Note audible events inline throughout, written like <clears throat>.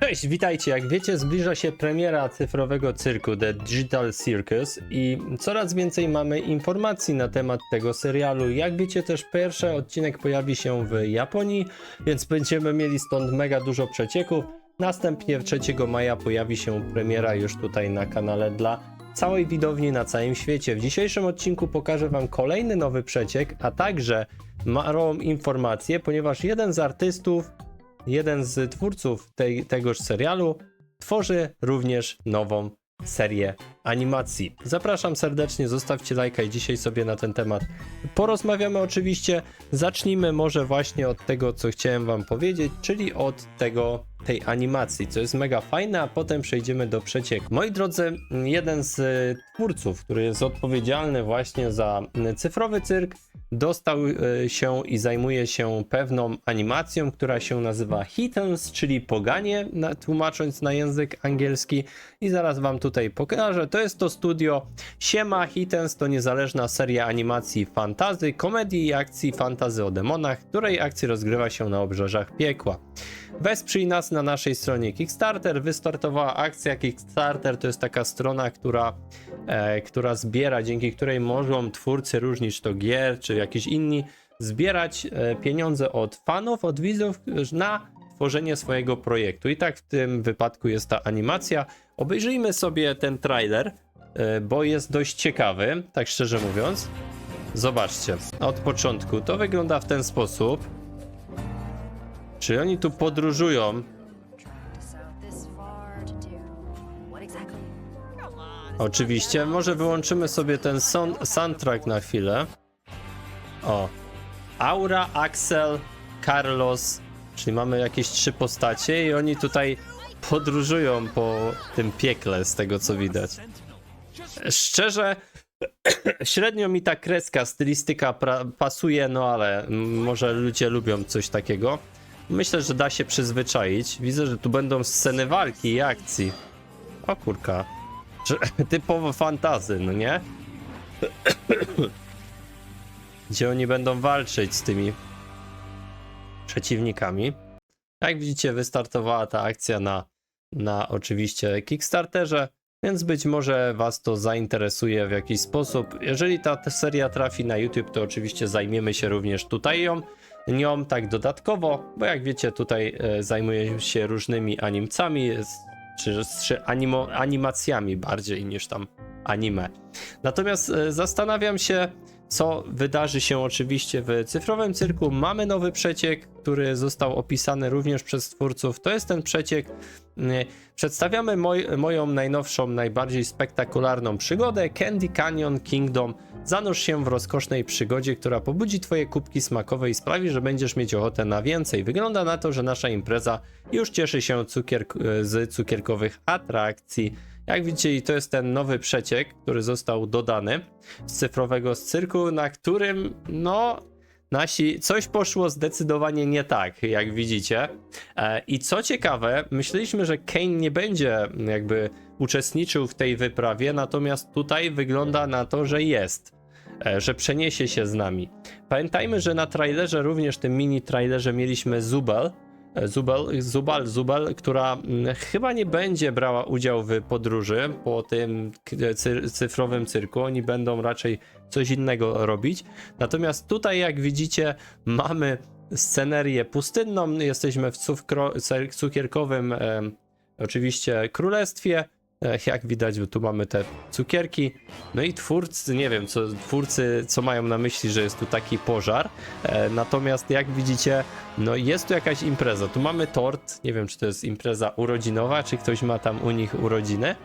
Cześć, witajcie. Jak wiecie, zbliża się premiera cyfrowego cyrku The Digital Circus i coraz więcej mamy informacji na temat tego serialu. Jak wiecie, też pierwszy odcinek pojawi się w Japonii, więc będziemy mieli stąd mega dużo przecieków. Następnie 3 maja pojawi się premiera już tutaj na kanale dla całej widowni na całym świecie. W dzisiejszym odcinku pokażę Wam kolejny nowy przeciek, a także małą informację, ponieważ jeden z artystów jeden z twórców tej, tegoż serialu tworzy również nową serię animacji. Zapraszam serdecznie, zostawcie lajka i dzisiaj sobie na ten temat porozmawiamy oczywiście. Zacznijmy może właśnie od tego, co chciałem wam powiedzieć, czyli od tego tej animacji, co jest mega fajne, a potem przejdziemy do przecieku. Moi drodzy, jeden z twórców, który jest odpowiedzialny właśnie za cyfrowy cyrk, dostał e, się i zajmuje się pewną animacją, która się nazywa Hittens, czyli poganie, tłumacząc na język angielski. I zaraz wam tutaj pokażę. To jest to studio Siema Hittens, to niezależna seria animacji fantazy, komedii i akcji fantazy o demonach, której akcja rozgrywa się na obrzeżach piekła. Wesprzyj nas na naszej stronie Kickstarter. Wystartowała akcja Kickstarter, to jest taka strona, która, e, która zbiera, dzięki której mogą twórcy czy to gier, czy jakiś inni zbierać e, pieniądze od fanów, od widzów na tworzenie swojego projektu. I tak w tym wypadku jest ta animacja. Obejrzyjmy sobie ten trailer, e, bo jest dość ciekawy, tak szczerze mówiąc. Zobaczcie, od początku to wygląda w ten sposób. Czy oni tu podróżują? Oczywiście, może wyłączymy sobie ten soundtrack na chwilę. O. Aura, Axel, Carlos, czyli mamy jakieś trzy postacie i oni tutaj podróżują po tym piekle, z tego co widać. Szczerze, <clears throat> średnio mi ta kreska, stylistyka pasuje, no ale może ludzie lubią coś takiego. Myślę, że da się przyzwyczaić. Widzę, że tu będą sceny walki i akcji. O kurka. <laughs> Typowo fantazy, no nie? <clears throat> Gdzie oni będą walczyć z tymi przeciwnikami. Jak widzicie, wystartowała ta akcja na, na oczywiście Kickstarterze, więc być może Was to zainteresuje w jakiś sposób. Jeżeli ta, seria trafi na YouTube, to oczywiście zajmiemy się również tutaj ją, nią tak dodatkowo, bo jak wiecie, tutaj e, zajmuję się różnymi animcami, czy, czy animo, animacjami bardziej niż tam anime. Natomiast e, zastanawiam się, co wydarzy się oczywiście w cyfrowym cyrku. Mamy nowy przeciek, który został opisany również przez twórców. To jest ten przeciek. Przedstawiamy moj, moją najnowszą, najbardziej spektakularną przygodę Candy Canyon Kingdom. Zanurz się w rozkosznej przygodzie, która pobudzi twoje kubki smakowe i sprawi, że będziesz mieć ochotę na więcej. Wygląda na to, że nasza impreza już cieszy się cukier, z cukierkowych atrakcji. Jak widzicie, to jest ten nowy przeciek, który został dodany z cyfrowego cyrku, na którym, no, nasi coś poszło zdecydowanie nie tak, jak widzicie. E, I co ciekawe, myśleliśmy, że Kane nie będzie jakby uczestniczył w tej wyprawie, natomiast tutaj wygląda na to, że jest. e, Że przeniesie się z nami. Pamiętajmy, że na trailerze, również tym mini trailerze, mieliśmy Zubel, Zubel, Zubal, Zubel, która mm, chyba nie będzie brała udziału w podróży po tym cyfrowym cyrku. Oni będą raczej coś innego robić. Natomiast tutaj, jak widzicie, mamy scenerię pustynną. Jesteśmy w cukierkowym, em, oczywiście, królestwie. Jak widać, tu mamy te cukierki. No i twórcy, nie wiem, co twórcy, co mają na myśli, że jest tu taki pożar. E, natomiast jak widzicie, no jest tu jakaś impreza. Tu mamy tort. Nie wiem, czy to jest impreza urodzinowa, czy ktoś ma tam u nich urodziny.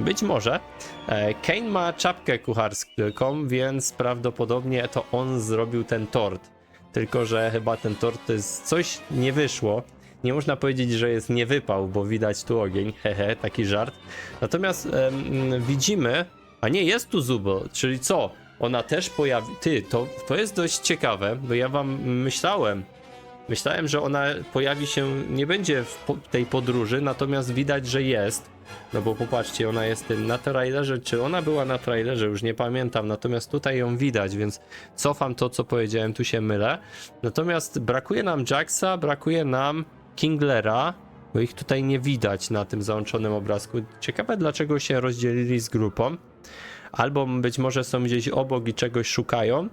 Być może. E, Kane ma czapkę kucharską, więc prawdopodobnie to on zrobił ten tort. Tylko, że chyba ten tort to jest coś nie wyszło. Nie można powiedzieć, że jest niewypał, bo widać tu ogień. <laughs> Hehe, taki żart. Natomiast em, widzimy. A nie, jest tu Zubo, czyli co? Ona też pojawi. Ty, to, to jest dość ciekawe, bo ja wam myślałem. Myślałem, że ona pojawi się, nie będzie w po, tej podróży, natomiast widać, że jest. No bo popatrzcie, ona jest na trailerze, czy ona była na trailerze, już nie pamiętam, natomiast tutaj ją widać, więc cofam to, co powiedziałem, tu się mylę. Natomiast brakuje nam Jacksa, brakuje nam Kinglera, bo ich tutaj nie widać na tym załączonym obrazku. Ciekawe dlaczego się rozdzielili z grupą. Albo być może są gdzieś obok i czegoś szukają,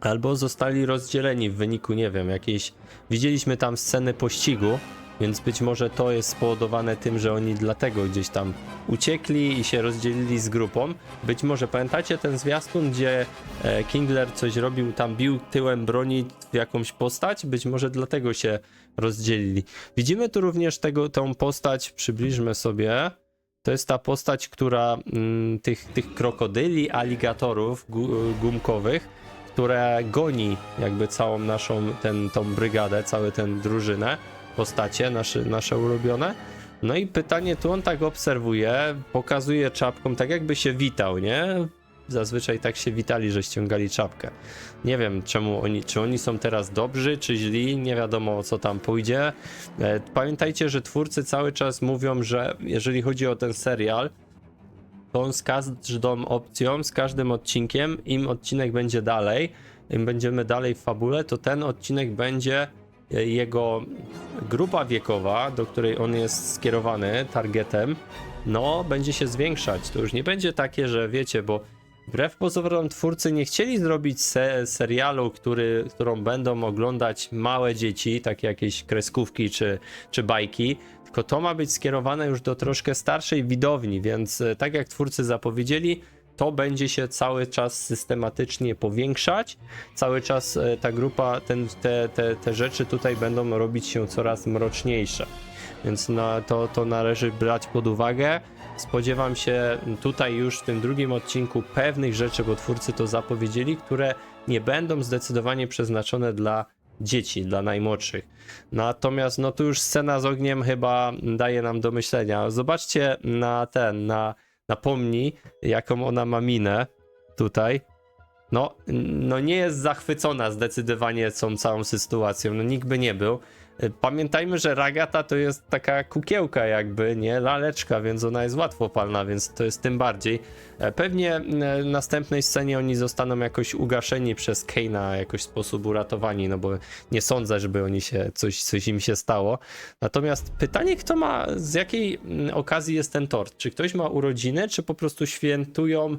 albo zostali rozdzieleni w wyniku, nie wiem, jakiejś. Widzieliśmy tam sceny pościgu, więc być może to jest spowodowane tym, że oni dlatego gdzieś tam uciekli i się rozdzielili z grupą. Być może pamiętacie ten zwiastun, gdzie e, Kingler coś robił, tam bił tyłem broni w jakąś postać? Być może dlatego się rozdzielili. Widzimy tu również tego, tą postać, przybliżmy sobie. To jest ta postać, która mm, tych, tych krokodyli, aligatorów gu, gumkowych, które goni jakby całą naszą ten, tą brygadę, całą tę drużynę, postacie nasze, nasze ulubione. No i pytanie, tu on tak obserwuje, pokazuje czapką, tak jakby się witał, nie? Zazwyczaj tak się witali, że ściągali czapkę. Nie wiem, czemu oni, czy oni są teraz dobrzy, czy źli, nie wiadomo o co tam pójdzie. E, Pamiętajcie, że twórcy cały czas mówią, że jeżeli chodzi o ten serial, to on z każdą opcją, z każdym odcinkiem, im odcinek będzie dalej, im będziemy dalej w fabule, to ten odcinek będzie jego grupa wiekowa, do której on jest skierowany targetem, no będzie się zwiększać. To już nie będzie takie, że wiecie, bo wbrew pozorom twórcy nie chcieli zrobić se serialu, który, którą będą oglądać małe dzieci, takie jakieś kreskówki czy, czy bajki, tylko to ma być skierowane już do troszkę starszej widowni, więc e, tak jak twórcy zapowiedzieli, to będzie się cały czas systematycznie powiększać. Cały czas e, ta grupa, ten, te, te, te rzeczy tutaj będą robić się coraz mroczniejsze. Więc na, to, to należy brać pod uwagę. Spodziewam się tutaj już w tym drugim odcinku pewnych rzeczy, bo twórcy to zapowiedzieli, które nie będą zdecydowanie przeznaczone dla dzieci, dla najmłodszych. Natomiast no tu już scena z ogniem chyba daje nam do myślenia. Zobaczcie na ten, na, na pomni, jaką ona ma minę tutaj. No, no nie jest zachwycona zdecydowanie tą całą sytuacją. No nikt by nie był. Y, Pamiętajmy, że ragata to jest taka kukiełka jakby, nie? Laleczka, więc ona jest łatwopalna, więc to jest tym bardziej. E, Pewnie e, w następnej scenie oni zostaną jakoś ugaszeni przez Keina, jakoś sposób uratowani, no bo nie sądzę, żeby oni się, coś, coś im się stało. Natomiast pytanie, kto ma, z jakiej okazji jest ten tort? Czy ktoś ma urodziny, czy po prostu świętują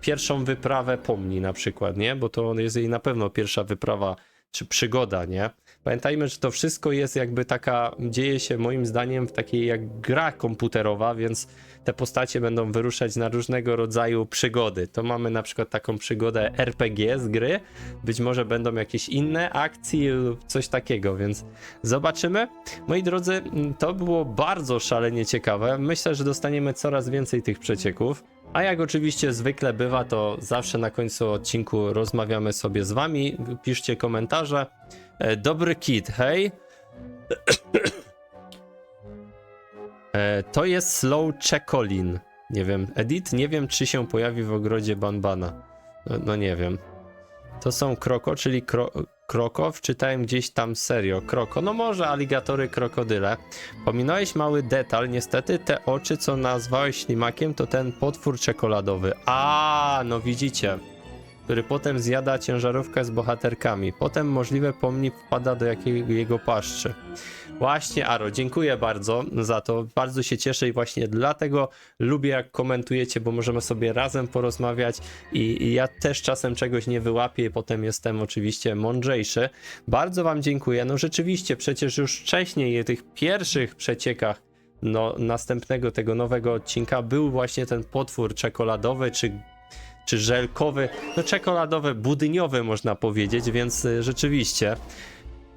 pierwszą wyprawę pomni na przykład, nie? Bo to jest jej na pewno pierwsza wyprawa czy przygoda, nie? Pamiętajmy, że to wszystko jest jakby taka, dzieje się moim zdaniem w takiej jak gra komputerowa, więc te postacie będą wyruszać na różnego rodzaju przygody. To mamy na przykład taką przygodę RPG z gry, być może będą jakieś inne akcje lub coś takiego, więc zobaczymy. Moi drodzy, to było bardzo szalenie ciekawe. Myślę, że dostaniemy coraz więcej tych przecieków. A jak oczywiście zwykle bywa, to zawsze na końcu odcinku rozmawiamy sobie z wami. Piszcie komentarze. E, Dobry kit, hej. E, To jest Slow Czekolin. Nie wiem, Edit, nie wiem czy się pojawi w ogrodzie Banbana. No, no nie wiem. To są kroko, czyli kro, krokow. Czytałem gdzieś tam serio. Kroko, no może aligatory, krokodyle. Pominąłeś mały detal. Niestety te oczy, co nazwałeś ślimakiem, to ten potwór czekoladowy. A, no widzicie. Który potem zjada ciężarówkę z bohaterkami. Potem możliwe pomnik wpada do jakiego jego paszczy. Właśnie, Aro, dziękuję bardzo za to. Bardzo się cieszę i właśnie dlatego lubię, jak komentujecie, bo możemy sobie razem porozmawiać i, i ja też czasem czegoś nie wyłapię i potem jestem oczywiście mądrzejszy. Bardzo Wam dziękuję. No rzeczywiście, przecież już wcześniej, w tych pierwszych przeciekach no, następnego tego nowego odcinka był właśnie ten potwór czekoladowy, czy czy żelkowy, no czekoladowy, budyniowy można powiedzieć, więc y, rzeczywiście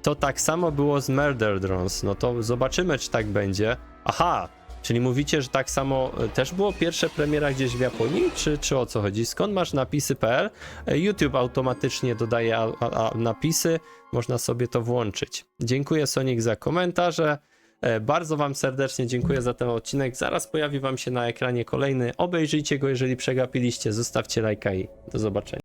to tak samo było z Murder Drones. No to zobaczymy, czy tak będzie. Aha, czyli mówicie, że tak samo y, też było pierwsze premiera gdzieś w Japonii, czy, czy o co chodzi? Skąd masz napisy.pl? Y, YouTube automatycznie dodaje a, a, napisy, można sobie to włączyć. Dziękuję Sonic za komentarze. E, Bardzo Wam serdecznie dziękuję za ten odcinek. Zaraz pojawi Wam się na ekranie kolejny. Obejrzyjcie go, jeżeli przegapiliście. Zostawcie lajka i do zobaczenia.